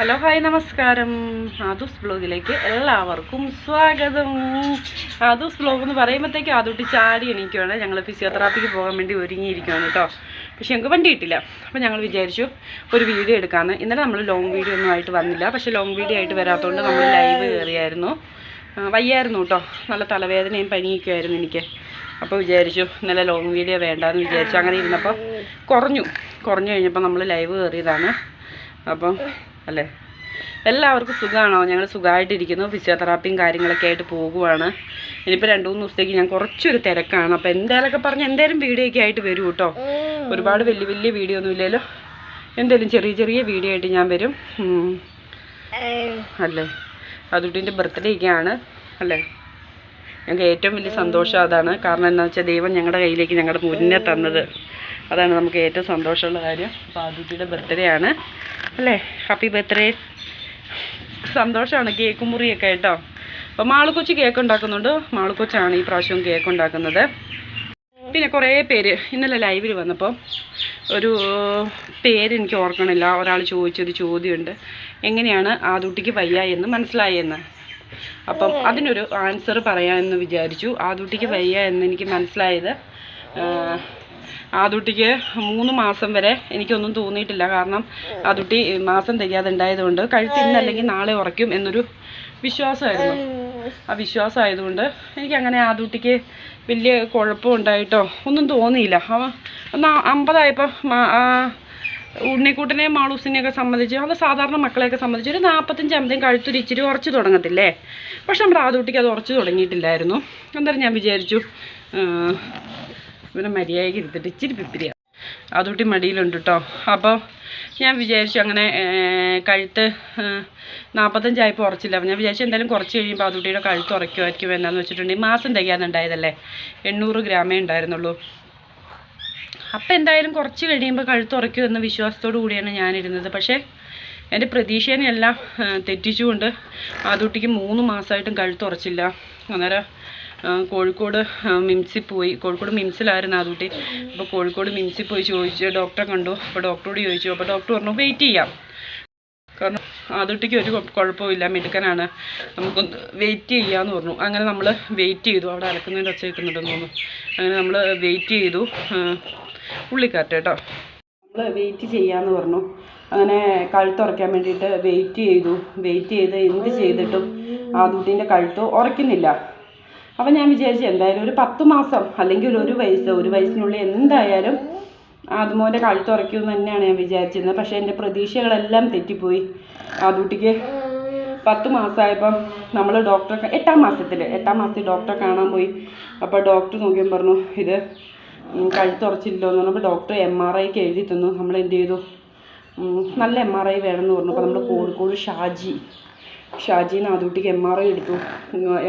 Hello hi നമസ്കാരം. ആദൂസ് ബ്ലോഗിലേക്ക് എല്ലാവർക്കും സ്വാഗതം. ആദൂസ് ബ്ലോഗ് എന്ന് പറയുമ്പോഴത്തേക്ക് ആദൂട്ടി ചാടി എണീക്കുവാണ്. ഞങ്ങൾ ഫിസിയോതെറാപ്പിക്ക് പോകാൻ വേണ്ടി ഒരുങ്ങിയിരിക്കുകയാണ് കേട്ടോ. പക്ഷെ ഞങ്ങൾക്ക് വണ്ടി കിട്ടില്ല. അപ്പോൾ ഞങ്ങൾ വിചാരിച്ചു ഒരു വീഡിയോ എടുക്കാമെന്ന് ഇന്നലെ നമ്മൾ ലോങ് വീഡിയോ ഒന്നും ആയിട്ട് വന്നില്ല. പക്ഷേ ലോങ് വീഡിയോ ആയിട്ട് വരാത്തതുകൊണ്ട് നമ്മൾ ലൈവ് കയറിയായിരുന്നു വയ്യായിരുന്നു കേട്ടോ. നല്ല തലവേദനയും പനിയൊക്കെ ആയിരുന്നു എനിക്ക്. അപ്പോൾ വിചാരിച്ചു ഇന്നലെ ലോങ് വീഡിയോ വേണ്ടാന്ന് വിചാരിച്ചു. അങ്ങനെ ഇരുന്നപ്പോൾ കുറഞ്ഞു. കുറഞ്ഞു കഴിഞ്ഞപ്പോൾ നമ്മൾ ലൈവ് കയറിയതാണ് അപ്പം അല്ലേ? എല്ലാവർക്കും സുഖമാണോ ഞങ്ങൾ സുഖമായിട്ടിരിക്കുന്നു ഫിസിയോതെറാപ്പിയും കാര്യങ്ങളൊക്കെ ആയിട്ട് പോകുവാണ്. ഇനിയിപ്പോൾ രണ്ട് മൂന്ന് ദിവസത്തേക്ക് ഞാൻ കുറച്ചൊരു തിരക്കാണ്. അപ്പോൾ എന്തായാലൊക്കെ പറഞ്ഞ് എന്തായാലും വീഡിയോ ഒക്കെ ആയിട്ട് വരും കേട്ടോ. ഒരുപാട് വലിയ വലിയ വീഡിയോ ഒന്നും ഇല്ലല്ലോ. എന്തായാലും ചെറിയ ചെറിയ വീഡിയോ ആയിട്ട് ഞാൻ വരും. അല്ലേ? അതുട്ടിന്റെ ബർത്ത്ഡേ ഒക്കെയാണ് അല്ലേ? ഞങ്ങൾക്ക് ഏറ്റവും വലിയ സന്തോഷം അതാണ്. കാരണം എന്താണെന്ന് വെച്ചാൽ ദൈവം ഞങ്ങളുടെ കയ്യിലേക്ക് ഞങ്ങളുടെ മുന്നേ തന്നത്. അതാണ് നമുക്ക് ഏറ്റവും സന്തോഷമുള്ള കാര്യം. അപ്പോൾ ബർത്ത്ഡേ ആണ്. അല്ലേ? ഹാപ്പി ബർത്ത്ഡേ സന്തോഷമാണ് കേക്ക് മുറിയൊക്കെ കേട്ടോ. അപ്പോൾ മാളുക്കൊച്ചി കേക്ക് ഉണ്ടാക്കുന്നുണ്ട്. മാളുക്കൊച്ചാണ് ഈ പ്രാവശ്യം കേക്ക് ഉണ്ടാക്കുന്നത്. പിന്നെ കുറേ പേര് ഇന്നലെ ലൈവിൽ വന്നപ്പോൾ ഒരു പേര് എനിക്ക് ഓർക്കണില്ല. ഒരാൾ ചോദിച്ചൊരു ചോദ്യമുണ്ട്. എങ്ങനെയാണ് ആദൂട്ടിക്ക് വയ്യ എന്ന് മനസ്സിലായെന്ന്. അപ്പം അതിനൊരു ആൻസർ പറയാമെന്ന് വിചാരിച്ചു. ആദൂട്ടിക്ക് വയ്യ എന്ന് എനിക്ക് മനസ്സിലായത് ആദൂട്ടിക്ക് മൂന്ന് മാസം വരെ എനിക്കൊന്നും തോന്നിയിട്ടില്ല. കാരണം ആദൂട്ടി മാസം തികയാതെ ഉണ്ടായതുകൊണ്ട് കഴുത്ത് ഇന്നല്ലെങ്കിൽ നാളെ ഉറയ്ക്കും എന്നൊരു വിശ്വാസമായിരുന്നു. ആ വിശ്വാസമായതുകൊണ്ട് എനിക്കങ്ങനെ ആദൂട്ടിക്ക് വലിയ കുഴപ്പം ഉണ്ടായിട്ടോ ഒന്നും തോന്നിയില്ല. അവ ഒന്ന് അമ്പതായപ്പോൾ ഉണ്ണിക്കൂട്ടനെയും മാളൂസിനെയൊക്കെ സംബന്ധിച്ച് അത് സാധാരണ മക്കളെയൊക്കെ സംബന്ധിച്ച് ഒരു നാൽപ്പത്തഞ്ച് അമ്പതും കഴുത്തൊരു ഇച്ചിരി ഉറച്ചു തുടങ്ങത്തില്ലേ? പക്ഷെ നമ്മുടെ ആദൂട്ടിക്ക് അത് ഉറച്ചു തുടങ്ങിയിട്ടില്ലായിരുന്നു. എന്തായാലും ഞാൻ വിചാരിച്ചു ഇവനെ മര്യാദയ്ക്ക് ഇരുത്തിട്ട് ഇച്ചിരി പിപ്പിരിയാണ് അതുകൂട്ടി മടിയിലുണ്ട് കേട്ടോ അപ്പോൾ ഞാൻ വിചാരിച്ചു അങ്ങനെ കഴുത്ത് നാൽപ്പത്തഞ്ചായപ്പോൾ ഉറച്ചില്ല. അപ്പോൾ ഞാൻ വിചാരിച്ചു എന്തായാലും കുറച്ച് കഴിയുമ്പോൾ അതുകൂട്ടിയുടെ കഴുത്ത് ഉറയ്ക്കുമായിരിക്കും എന്നാന്ന് വെച്ചിട്ടുണ്ടെങ്കിൽ മാസം തികയാന്നുണ്ടായതല്ലേ എണ്ണൂറ് ഗ്രാമേ ഉണ്ടായിരുന്നുള്ളൂ. അപ്പം എന്തായാലും കുറച്ച് കഴിയുമ്പോൾ കഴുത്ത് ഉറയ്ക്കും എന്ന വിശ്വാസത്തോടു കൂടിയാണ് ഞാനിരുന്നത്. പക്ഷേ എന്റെ പ്രതീക്ഷേനെല്ലാം തെറ്റിച്ചുകൊണ്ട് ആദൂട്ടിക്ക് മൂന്ന് മാസമായിട്ടും കഴുത്ത് ഉറച്ചില്ല. അന്നേരം കോഴിക്കോട് മിംസിൽ പോയി. കോഴിക്കോട് മിംസിലായിരുന്നു ആ കുട്ടി അപ്പോൾ കോഴിക്കോട് മിംസിൽ പോയി ചോദിച്ചു ഡോക്ടറെ കണ്ടു. അപ്പോൾ ഡോക്ടറോട് ചോദിച്ചു. അപ്പോൾ ഡോക്ടർ പറഞ്ഞു വെയിറ്റ് ചെയ്യാം. കാരണം ആദൂട്ടിക്ക് ഒരു കുഴ- കുഴപ്പമില്ല. മിടുക്കനാണ്. നമുക്കൊന്ന് വെയിറ്റ് ചെയ്യാമെന്ന് പറഞ്ഞു. അങ്ങനെ നമ്മൾ വെയിറ്റ് ചെയ്തു. അവിടെ അലക്കുന്നതിന്റെ ഒച്ച കേൾക്കുന്നുണ്ടെന്ന് തോന്നുന്നു. അങ്ങനെ നമ്മൾ വെയിറ്റ് ചെയ്തു. ഉള്ളിക്കാറ്റ് കേട്ടോ. നമ്മൾ വെയിറ്റ് ചെയ്യാമെന്ന് പറഞ്ഞു. അങ്ങനെ കഴുത്ത് ഉറയ്ക്കാൻ വേണ്ടിയിട്ട് വെയിറ്റ് ചെയ്തു. വെയിറ്റ് ചെയ്ത് എന്ത് ചെയ്തിട്ടും ആ കുട്ടീന്റെ കഴുത്ത് ഉറയ്ക്കുന്നില്ല. അപ്പം ഞാൻ വിചാരിച്ചു എന്തായാലും ഒരു പത്ത് മാസം അല്ലെങ്കിൽ ഒരു വയസ്സ് ഒരു വയസ്സിനുള്ളിൽ എന്തായാലും ആദ്യമോന്റെ കഴുത്ത് എന്ന് തന്നെയാണ് ഞാൻ വിചാരിച്ചിരുന്നത്. പക്ഷേ എന്റെ പ്രതീക്ഷകളെല്ലാം തെറ്റിപ്പോയി. ആദൂട്ടിക്ക് പത്ത് മാസമായപ്പം നമ്മൾ ഡോക്ടറെ എട്ടാം മാസത്തിൽ എട്ടാം മാസത്തിൽ ഡോക്ടറെ കാണാൻ പോയി. അപ്പോൾ ഡോക്ടർ നോക്കിയും പറഞ്ഞു ഇത് കഴുത്തുറച്ചില്ലോ എന്ന് പറഞ്ഞപ്പോൾ ഡോക്ടർ എം ആർ ഐക്ക് എഴുതി തന്നു. നമ്മൾ എന്ത് ചെയ്തു? നല്ല എം ആർ ഐ വേണമെന്ന് പറഞ്ഞപ്പോൾ നമ്മൾ കോഴിക്കോട് ഷാജി ഷാജിന്ന് നാദൂട്ടിക്ക് എം ആർ ഐ എടുത്തു.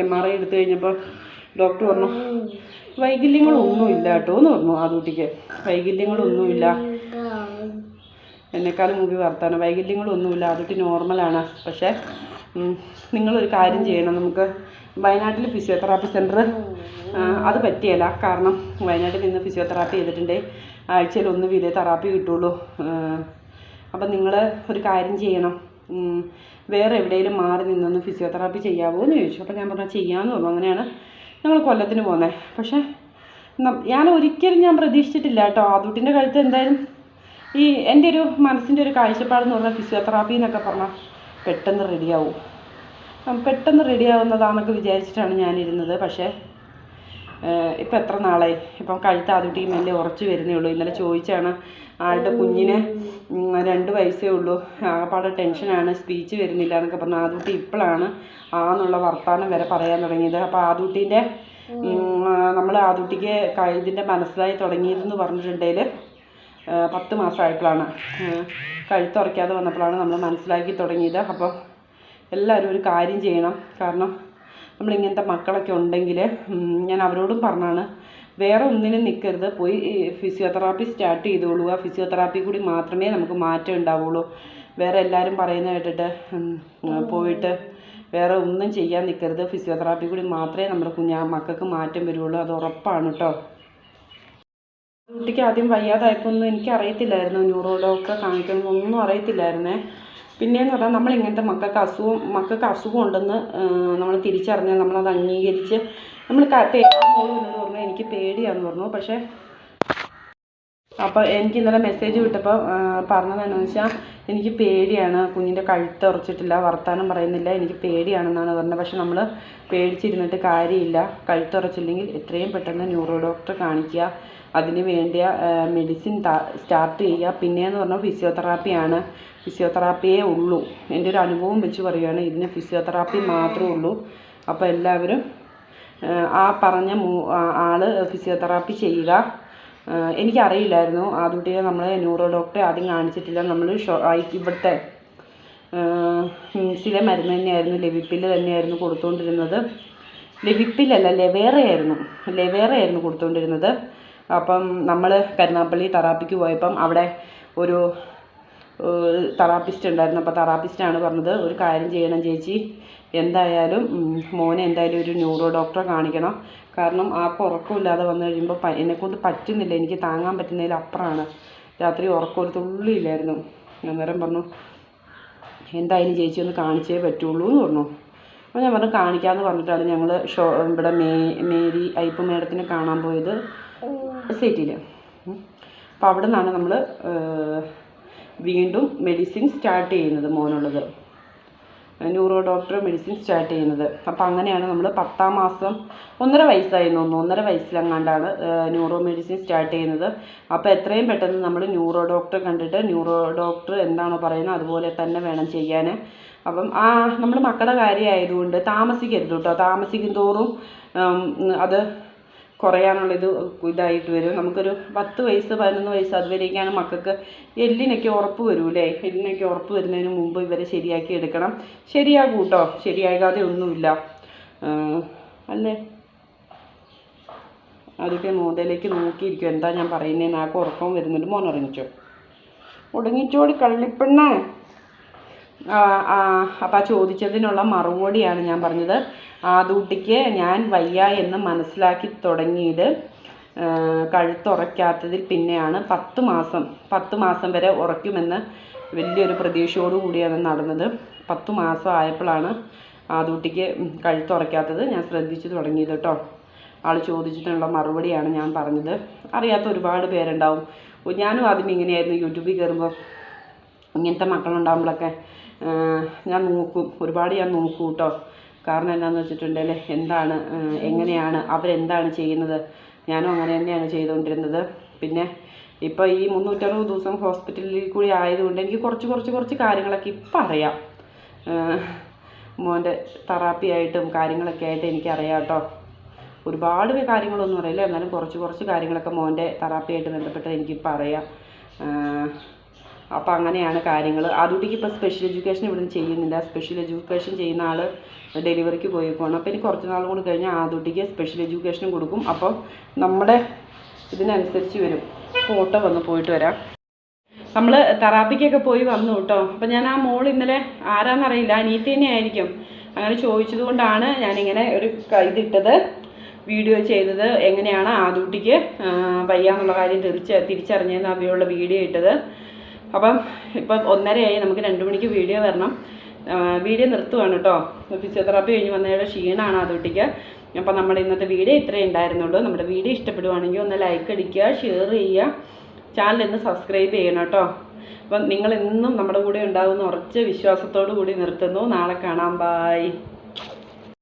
എം ആർ ഐ എടുത്തു കഴിഞ്ഞപ്പോൾ ഡോക്ടർ പറഞ്ഞു വൈകല്യങ്ങളൊന്നുമില്ല കേട്ടോ എന്ന് പറഞ്ഞു ആദൂട്ടിക്ക് വൈകല്യങ്ങളൊന്നുമില്ല. എന്നെക്കാളും മുമ്പ് വർത്താനം. വൈകല്യങ്ങളൊന്നുമില്ല. ആദൂട്ടി നോർമലാണ് പക്ഷേ നിങ്ങളൊരു കാര്യം ചെയ്യണം. നമുക്ക് വയനാട്ടിൽ ഫിസിയോതെറാപ്പി സെന്റർ അത് പറ്റിയല്ല. കാരണം വയനാട്ടിൽ നിന്ന് ഫിസിയോതെറാപ്പി ചെയ്തിട്ടുണ്ട്. ആഴ്ചയിൽ ഒന്ന് വീതേ തെറാപ്പി കിട്ടുള്ളൂ. അപ്പം നിങ്ങൾ ഒരു കാര്യം ചെയ്യണം. വേറെ എവിടെയെങ്കിലും മാറി നിന്നൊന്ന് ഫിസിയോതെറാപ്പി ചെയ്യാമോ എന്ന് ചോദിച്ചു. അപ്പോൾ ഞാൻ പറഞ്ഞു ചെയ്യാമെന്ന് തോന്നുന്നു അങ്ങനെയാണ് ഞങ്ങൾ കൊല്ലത്തിന് പോകുന്നത് പക്ഷേ ഞാൻ ഒരിക്കലും ഞാൻ പ്രതീക്ഷിച്ചിട്ടില്ല കേട്ടോ. ആദൂട്ടിന്റെ കഴുത്ത് എന്തായാലും ഈ എന്റെ ഒരു മനസ്സിന്റെ ഒരു കാഴ്ചപ്പാടെന്ന് പറഞ്ഞാൽ ഫിസിയോതെറാപ്പി എന്നൊക്കെ പറഞ്ഞാൽ പെട്ടെന്ന് റെഡിയാവും പെട്ടെന്ന് റെഡിയാവുന്നതാണെന്നൊക്കെ വിചാരിച്ചിട്ടാണ് ഞാനിരുന്നത്. പക്ഷേ ഇപ്പം എത്ര നാളായി? ഇപ്പം കഴുത്ത് ആദ്യട്ടി മെല്ലെ ഉറച്ചു വരുന്നേ ഉള്ളൂ. ഇന്നലെ ചോദിച്ചാണ് ആളുടെ കുഞ്ഞിന് രണ്ട് വയസ്സേ ഉള്ളൂ. ആകപ്പാടെ ടെൻഷനാണ്. സ്പീച്ച് വരുന്നില്ല എന്നൊക്കെ പറഞ്ഞു ആദ്യത്തെ ഇപ്പോഴാണ് ആ എന്നുള്ള വർത്താനം വരെ പറയാൻ തുടങ്ങിയത്. അപ്പോൾ ആദൂട്ടീന്റെ നമ്മൾ ആദൂട്ടിക്ക് ഇതിന്റെ മനസ്സിലായി തുടങ്ങിയതെന്ന് പറഞ്ഞിട്ടുണ്ടെങ്കിൽ പത്ത് മാസമായപ്പോഴാണ് കഴുത്തുറയ്ക്കാതെ വന്നപ്പോഴാണ് നമ്മൾ മനസ്സിലാക്കി തുടങ്ങിയത്. അപ്പോൾ എല്ലാവരും ഒരു കാര്യം ചെയ്യണം. കാരണം നമ്മളിങ്ങനത്തെ മക്കളൊക്കെ ഉണ്ടെങ്കിൽ ഞാൻ അവരോടും പറഞ്ഞാണ് വേറെ ഒന്നിനും നിൽക്കരുത് പോയി ഫിസിയോതെറാപ്പി സ്റ്റാർട്ട് ചെയ്തോളൂ. ആ ഫിസിയോതെറാപ്പി കൂടി മാത്രമേ നമുക്ക് മാറ്റം ഉണ്ടാവുള്ളൂ. വേറെ എല്ലാവരും പറയുന്ന കേട്ടിട്ട് പോയിട്ട് വേറെ ഒന്നും ചെയ്യാൻ നിൽക്കരുത് ഫിസിയോതെറാപ്പി കൂടി മാത്രമേ നമ്മുടെ കുഞ്ഞാ മക്കൾക്ക് മാറ്റം വരുള്ളൂ. അത് ഉറപ്പാണ് കേട്ടോ കുട്ടിക്ക് ആദ്യം വയ്യാതായപ്പോൾ ഒന്നും എനിക്ക് അറിയത്തില്ലായിരുന്നു ന്യൂറോ ഡോക്ടറെ കാണിക്കണം ഒന്നും അറിയത്തില്ലായിരുന്നേ. പിന്നെയെന്ന് പറഞ്ഞാൽ നമ്മൾ ഇങ്ങനത്തെ മക്കൾക്ക് അസുഖം മക്കൾക്ക് അസുഖം ഉണ്ടെന്ന് നമ്മൾ തിരിച്ചറിഞ്ഞാൽ നമ്മളത് അംഗീകരിച്ച് നമ്മൾ മോൾ എന്നോട് പറഞ്ഞു എനിക്ക് പേടിയാന്ന് പറഞ്ഞു. പക്ഷേ അപ്പോൾ എനിക്ക് ഇന്നലെ മെസ്സേജ് വിട്ടപ്പോൾ പറഞ്ഞത് എന്താണെന്ന് വെച്ചാൽ എനിക്ക് പേടിയാണ്. കുഞ്ഞിന്റെ കഴുത്ത് ഉറച്ചിട്ടില്ല വർത്താനം പറയുന്നില്ല. എനിക്ക് പേടിയാണെന്നാണ് പറഞ്ഞത്. പക്ഷെ നമ്മൾ പേടിച്ചിരുന്നിട്ട് കാര്യമില്ല. കഴുത്ത് കഴുത്തുറച്ചില്ലെങ്കിൽ എത്രയും പെട്ടെന്ന് ന്യൂറോ ഡോക്ടറെ കാണിക്കുക. അതിന് വേണ്ടിയ മെഡിസിൻ സ്റ്റാർട്ട് ചെയ്യുക. പിന്നെയെന്ന് പറഞ്ഞാൽ ഫിസിയോതെറാപ്പിയാണ് ഫിസിയോതെറാപ്പിയേ ഉള്ളൂ. എന്റെ ഒരു അനുഭവം വെച്ച് പറയുകയാണ്. ഇതിന് ഫിസിയോതെറാപ്പി മാത്രമേ ഉള്ളൂ. അപ്പോൾ എല്ലാവരും ആ പറഞ്ഞ ആൾ ഫിസിയോതെറാപ്പി ചെയ്യുക. എനിക്കറിയില്ലായിരുന്നു. ആദ്യകുട്ടിയെ നമ്മൾ ന്യൂറോ ഡോക്ടറെ ആദ്യം കാണിച്ചിട്ടില്ല. നമ്മൾ ഇവിടുത്തെ മിംസിലെ മരുന്ന് തന്നെയായിരുന്നു. ലെവിപ്പിൽ തന്നെയായിരുന്നു കൊടുത്തുകൊണ്ടിരുന്നത് ലെവിപ്പിലല്ല ലെവേറയായിരുന്നു. ലെവേറയായിരുന്നു കൊടുത്തുകൊണ്ടിരുന്നത് അപ്പം നമ്മൾ കരുനാപ്പള്ളി തെറാപ്പിക്ക് പോയപ്പം അവിടെ ഒരു തെറാപ്പിസ്റ്റ് ഉണ്ടായിരുന്നു. അപ്പോൾ തെറാപ്പിസ്റ്റാണ് പറഞ്ഞത് ഒരു കാര്യം ചെയ്യണം ചേച്ചി. എന്തായാലും മോനെ എന്തായാലും ഒരു ന്യൂറോ ഡോക്ടറെ കാണിക്കണം. കാരണം ആൾക്ക് ഉറക്കമില്ലാതെ വന്നു കഴിയുമ്പോൾ എന്നെക്കൊണ്ട് പറ്റുന്നില്ല. എനിക്ക് താങ്ങാൻ പറ്റുന്നതിൽ അപ്പുറമാണ് രാത്രി ഉറക്കം ഒരു തുള്ളിയില്ലായിരുന്നു. അന്നേരം പറഞ്ഞു എന്തായാലും ചേച്ചി ഒന്ന് കാണിച്ചേ പറ്റുള്ളൂ എന്ന് പറഞ്ഞു. അപ്പോൾ ഞാൻ പറഞ്ഞു കാണിക്കാമെന്ന് പറഞ്ഞിട്ടാണ് ഞങ്ങൾ ഷോ ഇവിടെ മേ മേരി അയ്യപ്പ മേഡത്തിനെ കാണാൻ പോയത് സിറ്റിയിൽ അപ്പോൾ അവിടെ നിന്നാണ് നമ്മൾ വീണ്ടും മെഡിസിൻ സ്റ്റാർട്ട് ചെയ്യുന്നത് മോനുള്ളത്. ന്യൂറോ ഡോക്ടർ മെഡിസിൻ സ്റ്റാർട്ട് ചെയ്യുന്നത്. അപ്പോൾ അങ്ങനെയാണ് നമ്മൾ പത്താം മാസം ഒന്നര വയസ്സായി തോന്നുന്നു. ഒന്നര വയസ്സിലെങ്ങാണ്ടാണ് ന്യൂറോ മെഡിസിൻ സ്റ്റാർട്ട് ചെയ്യുന്നത്. അപ്പോൾ എത്രയും പെട്ടെന്ന് നമ്മൾ ന്യൂറോ ഡോക്ടറെ കണ്ടിട്ട് ന്യൂറോ ഡോക്ടർ എന്താണോ പറയുന്നത് അതുപോലെ തന്നെ വേണം ചെയ്യാൻ അപ്പം ആ നമ്മൾ മക്കളുടെ കാര്യമായതുകൊണ്ട് താമസിക്കരുത് കേട്ടോ. താമസിക്കും തോറും അത് കുറയാനുള്ള ഇത് ഇതായിട്ട് വരും. നമുക്കൊരു പത്ത് വയസ്സ് പതിനൊന്ന് വയസ്സ് അതുവരേക്കാണ് മക്കൾക്ക് എല്ലിനൊക്കെ ഉറപ്പ് വരൂലേ എല്ലിനൊക്കെ ഉറപ്പ് വരുന്നതിന് മുമ്പ് ഇവരെ ശരിയാക്കി എടുക്കണം. ശരിയാകും കേട്ടോ ശരിയാകാതെ ഒന്നുമില്ല. അല്ലേ? അതൊക്കെ മോതയിലേക്ക് നോക്കിയിരിക്കും എന്താ ഞാൻ പറയുന്നതെന്ന് ആൾക്ക് ഉറക്കം വരുന്നുണ്ട്. മോൻ ഉറങ്ങിച്ചോ ഉടങ്ങിച്ചോടി കള്ളിപ്പെണ്ണേ. അപ്പം ആ ചോദിച്ചതിനുള്ള മറുപടിയാണ് ഞാൻ പറഞ്ഞത്. ആദൂട്ടിക്ക് ഞാൻ വയ്യ എന്ന് മനസ്സിലാക്കി തുടങ്ങിയത്. കഴുത്തുറയ്ക്കാത്തതിൽ പിന്നെയാണ് പത്ത് മാസം പത്ത് മാസം വരെ ഉറയ്ക്കുമെന്ന് വലിയൊരു പ്രതീക്ഷയോടു കൂടിയാണ് നടന്നത്. പത്ത് മാസം ആയപ്പോഴാണ് ആദൂട്ടിക്ക് കഴുത്തുറയ്ക്കാത്തത് ഞാൻ ശ്രദ്ധിച്ചു തുടങ്ങിയത് കേട്ടോ. ആൾ ചോദിച്ചിട്ടുള്ള മറുപടിയാണ് ഞാൻ പറഞ്ഞത്. അറിയാത്ത ഒരുപാട് പേരുണ്ടാവും. ഞാനും ആദ്യം ഇങ്ങനെയായിരുന്നു യൂട്യൂബിൽ കയറുമ്പോൾ ഇങ്ങനത്തെ മക്കളുണ്ടാകുമ്പോഴൊക്കെ ഞാൻ നോക്കും ഒരുപാട് ഞാൻ നോക്കും കേട്ടോ കാരണം എന്താണെന്ന് വെച്ചിട്ടുണ്ടെങ്കിൽ എന്താണ് എങ്ങനെയാണ് അവരെന്താണ് ചെയ്യുന്നത്? ഞാനും അങ്ങനെ തന്നെയാണ് ചെയ്തുകൊണ്ടിരുന്നത്. പിന്നെ ഇപ്പോൾ ഈ മുന്നൂറ്ററുപത് ദിവസം ഹോസ്പിറ്റലിൽ കൂടി ആയതുകൊണ്ട് എനിക്ക് കുറച്ച് കുറച്ച് കുറച്ച് കാര്യങ്ങളൊക്കെ ഇപ്പം അറിയാം. മോന്റെ തെറാപ്പി ആയിട്ടും കാര്യങ്ങളൊക്കെ ആയിട്ട് എനിക്കറിയാം കേട്ടോ ഒരുപാട് കാര്യങ്ങളൊന്നും അറിയില്ല. എന്നാലും കുറച്ച് കുറച്ച് കാര്യങ്ങളൊക്കെ മോന്റെ തെറാപ്പിയായിട്ട് ബന്ധപ്പെട്ട് എനിക്കിപ്പോൾ അറിയാം. അപ്പോൾ അങ്ങനെയാണ് കാര്യങ്ങൾ ആദ്യകുട്ടിക്ക് ഇപ്പോൾ സ്പെഷ്യൽ എഡ്യൂക്കേഷൻ ഇവിടെ നിന്ന് ചെയ്യുന്നില്ല. സ്പെഷ്യൽ എഡ്യൂക്കേഷൻ ചെയ്യുന്ന ആൾ ഡെലിവറിക്ക് പോയി പോകണം അപ്പോൾ ഇനി കുറച്ച് നാൾ കൂടി കഴിഞ്ഞാൽ ആദ്യകുട്ടിക്ക് സ്പെഷ്യൽ എഡ്യൂക്കേഷനും കൊടുക്കും. അപ്പോൾ നമ്മുടെ ഇതിനനുസരിച്ച് വരും. ഫോട്ടോ വന്ന് പോയിട്ട് വരാം. നമ്മൾ തെറാപ്പിക്കൊക്കെ പോയി വന്നു കേട്ടോ. അപ്പം ഞാൻ ആ മോൾ ഇന്നലെ ആരാന്നറിയില്ല. അനീത്തി തന്നെ ആയിരിക്കും അങ്ങനെ ചോദിച്ചത് കൊണ്ടാണ് ഞാനിങ്ങനെ ഒരു ഇതിട്ടത് വീഡിയോ ചെയ്തത്. എങ്ങനെയാണ് ആദൂട്ടിക്ക് വയ്യാന്നുള്ള കാര്യം തിരിച്ച് തിരിച്ചറിഞ്ഞതെന്ന് അവയുള്ള വീഡിയോ ഇട്ടത്. അപ്പം ഇപ്പം ഒന്നരയായി നമുക്ക് രണ്ട് മണിക്ക് വീഡിയോ വരണം. വീഡിയോ നിർത്തുവാണ് കേട്ടോ ഫിസിയോതെറാപ്പി കഴിഞ്ഞ് വന്നതിന്റെ ക്ഷീണമാണ് അതുകൊട്ടിക്ക് അപ്പം നമ്മുടെ ഇന്നത്തെ വീഡിയോ ഇത്രയേ ഉണ്ടായിരുന്നുള്ളൂ. നമ്മുടെ വീഡിയോ ഇഷ്ടപ്പെടുവാണെങ്കിൽ ഒന്ന് ലൈക്ക് അടിക്കുക ഷെയർ ചെയ്യുക. ചാനൽ ഒന്ന് സബ്സ്ക്രൈബ് ചെയ്യണം കേട്ടോ അപ്പം നിങ്ങൾ എന്നും നമ്മുടെ കൂടെ ഉണ്ടാകുമെന്ന് ഉറച്ച വിശ്വാസത്തോടു കൂടി നിർത്തുന്നു. നാളെ കാണാം. ബായ്